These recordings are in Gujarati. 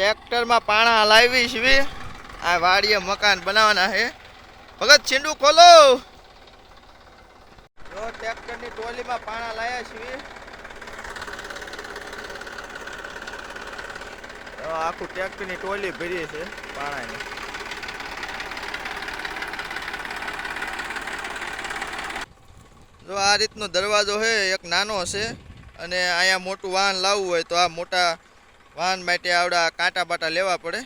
ટ્રેક્ટરમાં પાણા લાવી છીએ આ વાડીએ મકાન બનાવવાના છે. ભગત છીંડું ખોલો. જો ટ્રેક્ટરની ટોલીમાં પાણા લાયા છીએ આખું ટ્રેક્ટરની ટોલી ભરી છે પાણાની. જો આ રીતનો દરવાજો છે, એક નાનો છે, અને અહીંયા મોટું વાહન લાવવું હોય તો આ મોટા વાહન માટે આવડા કાંટા બાટા લેવા પડે.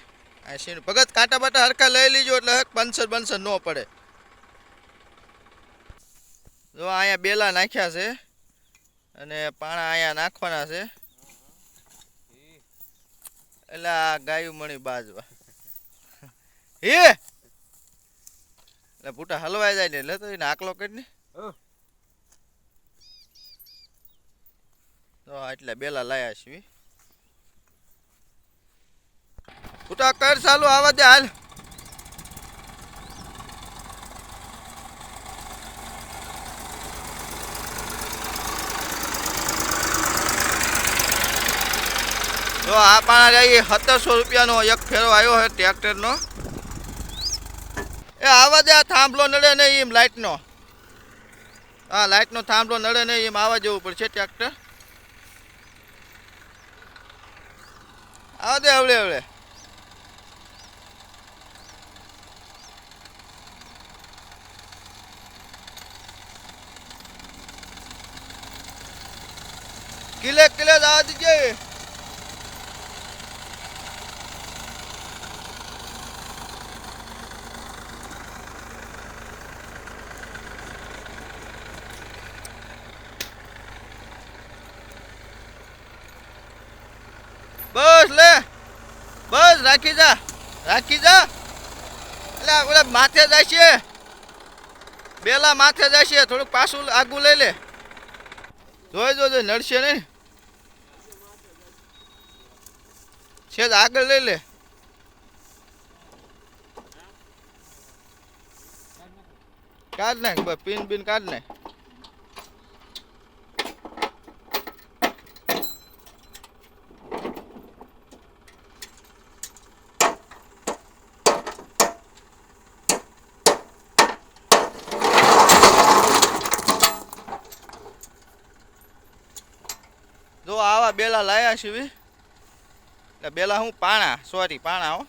આ સીણ ભગત કાંટા બાટા હરખા લઈ લીજો એટલે પંચર બંસર ન પડે. જો અહીંયા બેલા નાખ્યા છે અને પાણા અહીંયા નાખવાના છે. એટલે આ ગાયું મણી બાજવા. હે? એટલે પૂટા હલવાઈ જાય ને એટલે તો એને આકલો કરી ને. તો એટલે બેલા લાયા છીએ. ભૂટા કર ચાલુ આવા દે હાલ. જો આ પાણા જાય સત્તરસો રૂપિયાનો એક ફેરો આવ્યો છે ટ્રેક્ટરનો. એ આવા દે, આ થાંભલો નડે નહીં એમ લાઇટનો. હા લાઇટનો થાંભલો નડે નહીં એમ આવવા જવું પડશે ટ્રેક્ટર. આવા દે હવડે હવડે કિલે કિલે જવા દીજે બસ લે બસ રાખી જા રાખી જા એટલે ઓલા માથે જાય છે બેલા માથે જાય છે થોડુંક પાછું આગું લઈ લે જોઈ જોજે નડશે નહીં છે આગળ લઈ લે કાઢ નાખ બસ પિન બિન કાઢ નાખ જો આવા બેલા લાયા છે વી. એટલે બેલા હું પાણા સોરી પાણા હો.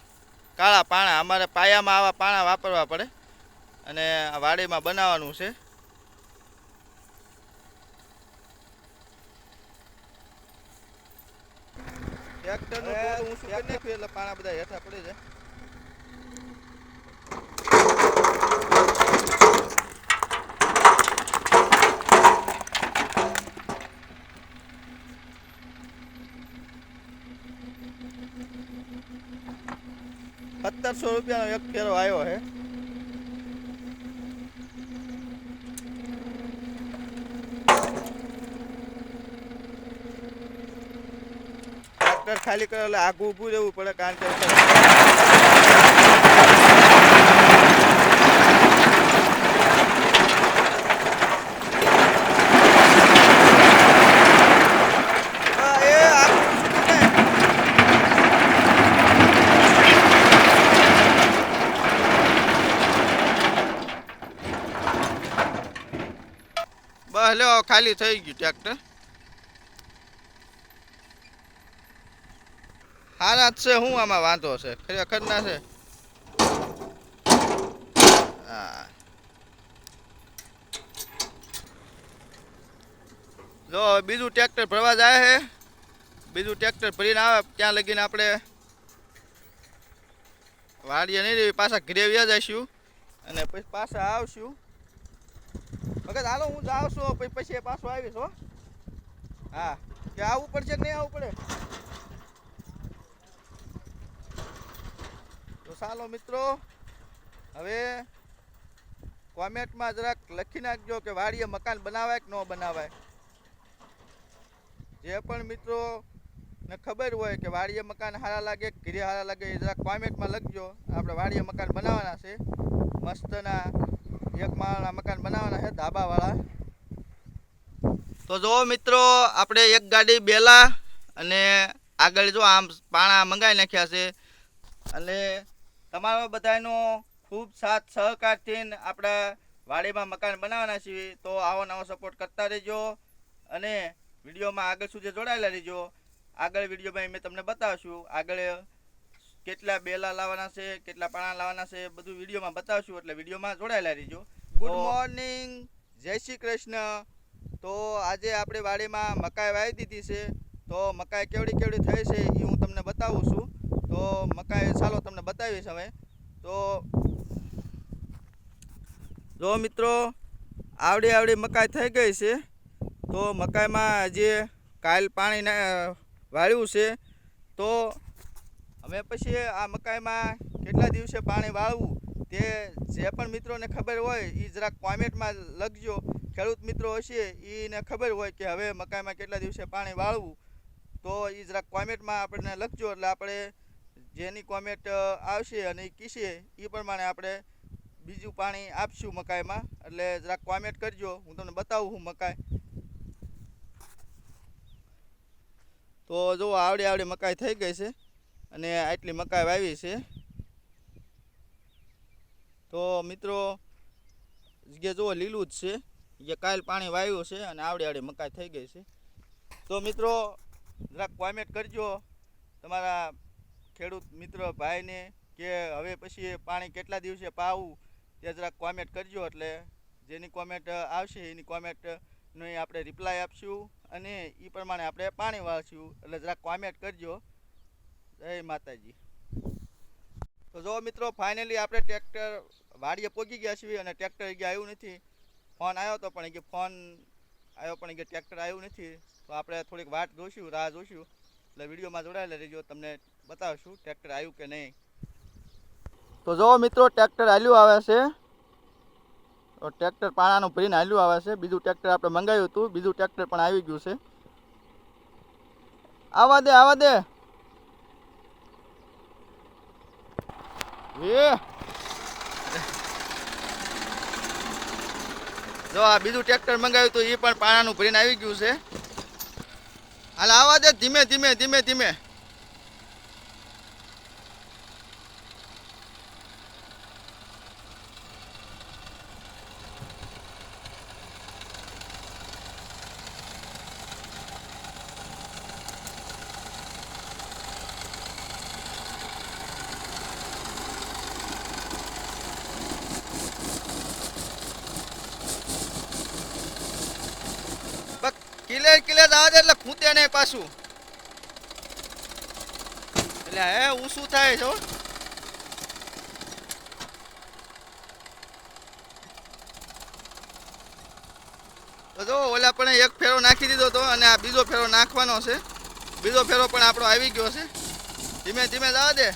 કાળા પાણા અમારે પાયામાં આવા પાણા વાપરવા પડે. અને આ વાડીમાં બનાવવાનું છે. ટ્રેક્ટરનું કરી નાખ્યું? એટલે પાણા બધા હેઠા પડી જાય. સત્તરસો રૂપિયાનો એક ફેરો આવ્યો છે. ટ્રેક્ટર ખાલી કરે એટલે આગું ઊભું રહેવું પડે કારણ કે હા, એ આગું ઊંચું કરી નાખ. બસ લ્યો ખાલી થઈ ગયું ટ્રેક્ટર હારા જ છે શું આમાં વાંધો છે. ખરેખર ના છે. હા. જો બીજું ટ્રેક્ટર ભરવા જાય છે. બીજું ટ્રેક્ટર ભરીને આવે, ત્યાં લગીને આપણે વાડીએ નહીં રહી, પાછા ઘરે વ્યા જઈશું. અને પછી પાછા આવશું. વખત હાલો, હું જાઉં પછી પછી પાછો આવીશ, હો. હા, કે આવવું પડશે કે નહીં આવવું પડે? તો ચાલો મિત્રો, હવે કોમેન્ટમાં જરાક લખી નાખજો કે વાડીએ મકાન બનાવાય કે ન બનાવાય. જે પણ મિત્રો ને ખબર હોય કે વાડીએ મકાન સારા લાગે ઘરે સારા લાગે, એ જરાક કોમેન્ટમાં લખજો. આપણે વાડીએ મકાન બનાવવાના છે. મસ્તના એક માળના મકાન બનાવવાના છે, ધાબાવાળા. તો જો મિત્રો, આપણે એક ગાડી બેલા અને આગળ જો આમ પાણા મંગાવી નાખ્યા છે. અને તમારો બધાનો ખૂબ સાથ સહકારથી આપણા વાડીમાં મકાન બનાવવાના છીએ. તો આવો નવો સપોર્ટ કરતા રહેજો અને વિડીયોમાં આગળ સુધી જોડાયેલા રહેજો. આગળ વિડીયોમાં મેં તમને બતાવશું. આગળ કેટલા બેલા લાવવાના છે કેટલા પાણા લાવવાના છે બધું વિડીયોમાં બતાવશું એટલે વિડીયોમાં જોડાયેલા રહેજો. ગુડ મોર્નિંગ જય શ્રી કૃષ્ણ. તો આજે આપણે વાડીમાં મકાઈ વાવી દીધી છે. તો મકાઈ કેવડી કેવડી થઈ છે એ હું તમને બતાવું છું. તો મકાઈ ચાલો તમને બતાવીશ હવે. તો જો મિત્રો આવડી આવડી મકાઈ થઈ ગઈ છે. તો મકાઈમાં જે કાલ પાણી વાળ્યું છે. તો હવે પછી આ મકાઈમાં કેટલા દિવસે પાણી વાળવું? તે જે પણ મિત્રોને ખબર હોય એ જરાક કોમેન્ટમાં લખજો. ખેડૂત મિત્રો હશે એને ખબર હોય કે હવે મકાઈમાં કેટલા દિવસે પાણી વાળવું. તો એ જરાક કોમેન્ટમાં આપણને લખજો, એટલે આપણે જેની કોમેન્ટ આવશે અને એ કીશે એ પ્રમાણે આપણે બીજું પાણી આપશું મકાઈમાં. એટલે જરાક કોમેન્ટ કરજો, હું તમને બતાવું હું મકાઈ. તો જો આવડી આવડી મકાઈ થઈ ગઈ છે. અને આટલી મકાઈ વાવી છે. તો મિત્રો, જે જુઓ લીલું જ છે. જે કાલ પાણી વાવ્યું છે અને આવડી આવડી મકાઈ થઈ ગઈ છે. તો મિત્રો, જરાક કોમેન્ટ કરજો તમારા ખેડૂત મિત્ર ભાઈને કે હવે પછી પાણી કેટલા દિવસે પાવું તે જરાક કોમેન્ટ કરજો એટલે જેની કોમેન્ટ આવશે એની કોમેન્ટનો આપણે રિપ્લાય આપશું અને એ પ્રમાણે આપણે પાણી વાળશું એટલે જરાક કોમેન્ટ કરજો. જય માતાજી. તો જો મિત્રો ફાઇનલી આપણે ટ્રેક્ટર વાડીએ પહોંચી ગયા છીએ અને ટ્રેક્ટર હજી આવ્યું નથી. ફોન આવ્યો હતો પણ કે ફોન આવ્યો પણ કે ટ્રેક્ટર આવ્યું નથી. તો આપણે થોડીક વાટ જોઈશું, રાહ જોઈશું. એટલે વિડીયોમાં જોડાયેલા રહેજો, તમને બતાવશું ટ્રેક્ટર આવ્યું કે નહીં. તો જો મિત્રો ટ્રેક્ટર હાલ્યું આવે છે. તો ટ્રેક્ટર પાણાનું ભરીને હાલ્યું આવે છે. બીજું ટ્રેક્ટર આપણે મંગાવ્યું હતું, બીજું ટ્રેક્ટર પણ આવી ગયું છે. આવા દે આવા દે. જો આ બીજું ટ્રેક્ટર મંગાવ્યું તો એ પણ પાણાનું ભરીને આવી ગયું છે. હાલ આવા દે ધીમે ધીમે ધીમે ધીમે. એટલે નહીં પાછું. એટલે હે ઊંચું થાય જો તો જો, ઓલા પણ એક ફેરો નાખી દીધો હતો અને આ બીજો ફેરો નાખવાનો છે. બીજો ફેરો પણ આપણો આવી ગયો છે. ધીમે ધીમે જવા દે.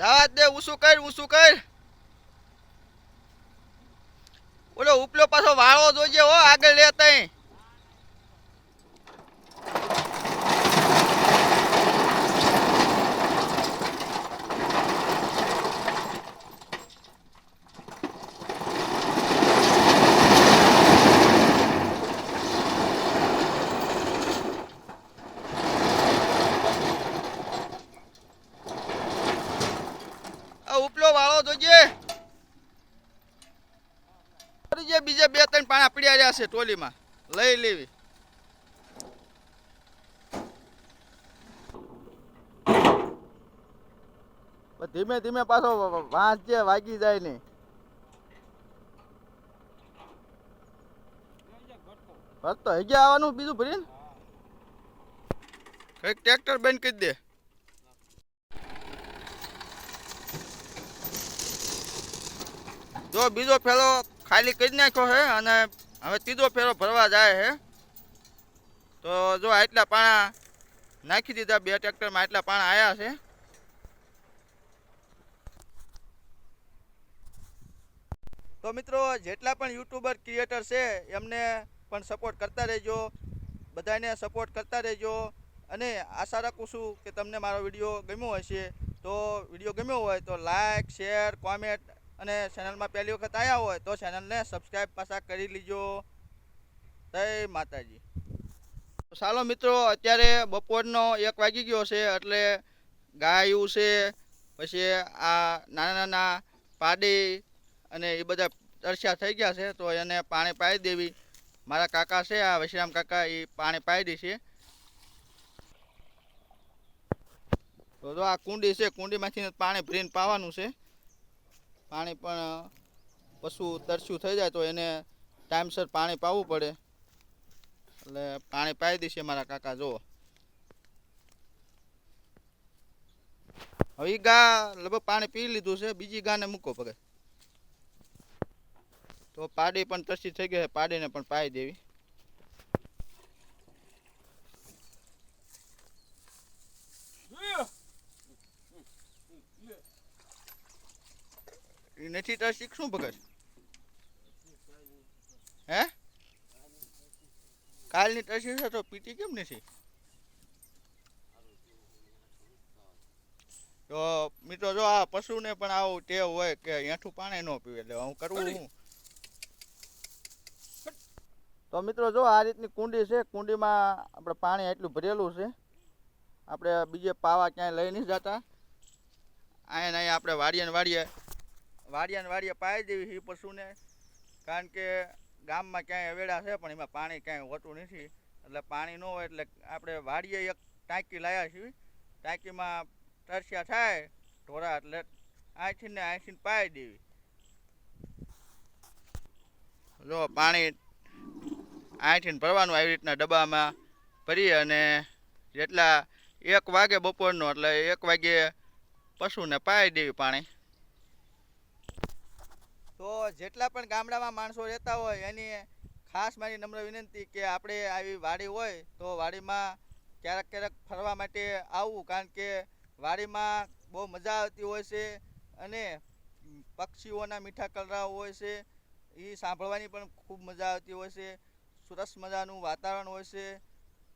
જવા દે ઊંચું કર ઊંચું કર ઓલો ઉપલો પાછો વાળો જોજે હો, આગળ લે તઈ આ ઉપલો વાળો જોજે જે બીજે બે ત્રણ પાણા પડ્યા છે ટોલીમાં. લઈ લેવી. ધીમે ધીમે પાછો જે વાગી જાય નહીં ભરતો હજી આવવાનું બીજું ભરીને? કંઈક ટ્રેક્ટર બંધ કરી દે. જો બીજો ફેલો ખાલી કરી નાખ્યો છે અને હવે ત્રીજો ફેરો ભરવા જાય છે તો જો આટલા પાણા નાખી દીધા, બે ટ્રેક્ટરમાં આટલા પાણા આવ્યા છે. તો મિત્રો, જેટલા પણ યુટ્યુબર ક્રિએટર છે, એમને પણ સપોર્ટ કરતા રહેજો. બધાને સપોર્ટ કરતા રહેજો. અને આશા રાખું છું કે તમને મારો વીડિયો ગમ્યો હશે. તો વીડિયો ગમ્યો હોય તો લાઇક શેર કોમેન્ટ અને ચેનલમાં પહેલી વખત આવ્યા હોય તો ચેનલને સબસ્ક્રાઈબ પાછા કરી લીજો. જય માતાજી. ચાલો મિત્રો, અત્યારે બપોરનો એક વાગી ગયો છે એટલે ગાયું છે, પછી આ નાના નાના પાડી અને એ બધા તરસ્યા થઈ ગયા છે, તો એને પાણી પાઈ દેવી. મારા કાકા છે, આ વશરામ કાકા એ પાણી પાઈ દેશે તો આ કુંડી છે, કુંડીમાંથી પાણી ભરીને પાવાનું છે. પાણી પણ પશુ તરસ્યું થઈ જાય તો એને ટાઈમસર પાણી પાવું પડે. એટલે પાણી પાઈ દેશે મારા કાકા, જુઓ. હવે ગા લગભગ પાણી પી લીધું છે, બીજી ગાને મૂકો પગે. તો પાડી પણ તરસી થઈ ગઈ છે, પાડીને પણ પાઈ દેવી. નથી તરસી શું ભગત? હે? કાલની તરસી છે તો પીટી કેમ નથી? તો મિત્રો જો આ પશુને પણ આવું ટેવ હોય કે અહીંયાઠું પાણી ન પીવે એટલે હું કરવું હું? તો મિત્રો જો આ રીતની કુંડી છે કુંડીમાં આપણે પાણી એટલું ભરેલું છે. આપણે બીજે પાવા ક્યાંય લઈ નહીં જતા. અહીંયા અહીંયા આપણે વાડીએ ને વાડીએ વાડિયા ને વાડિયા પાઈ દેવી છે પશુને. કારણ કે ગામમાં ક્યાંય અવેડા છે, પણ એમાં પાણી ક્યાંય હોતું નથી. એટલે પાણી ન હોય એટલે આપણે વાડીએ એક ટાંકી લાવ્યા છીએ. ટાંકીમાં તરસ્યા થાય, ઢોરા એટલે આથી ને આથી પાઈ દેવી. જો પાણી આથી ભરવાનું આવી રીતના ડબ્બામાં ભરી અને જેટલા એક વાગે બપોરનો, એટલે એક વાગે પશુને પાઈ દેવી પાણી. તો જેટલા પણ ગામડામાં માણસો રહેતા હોય, એની ખાસ મારી નમ્ર વિનંતી કે આપણે આવી વાડી હોય તો વાડીમાં ક્યારેક ક્યારેક ફરવા માટે આવવું, કારણ કે વાડીમાં બહુ મજા આવતી હોય છે અને પક્ષીઓના મીઠા કલરાવ હોય છે એ સાંભળવાની પણ ખૂબ મજા આવતી હોય છે, સરસ મજાનું વાતાવરણ હોય છે,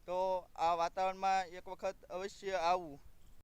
તો આ વાતાવરણમાં એક વખત અવશ્ય આવવું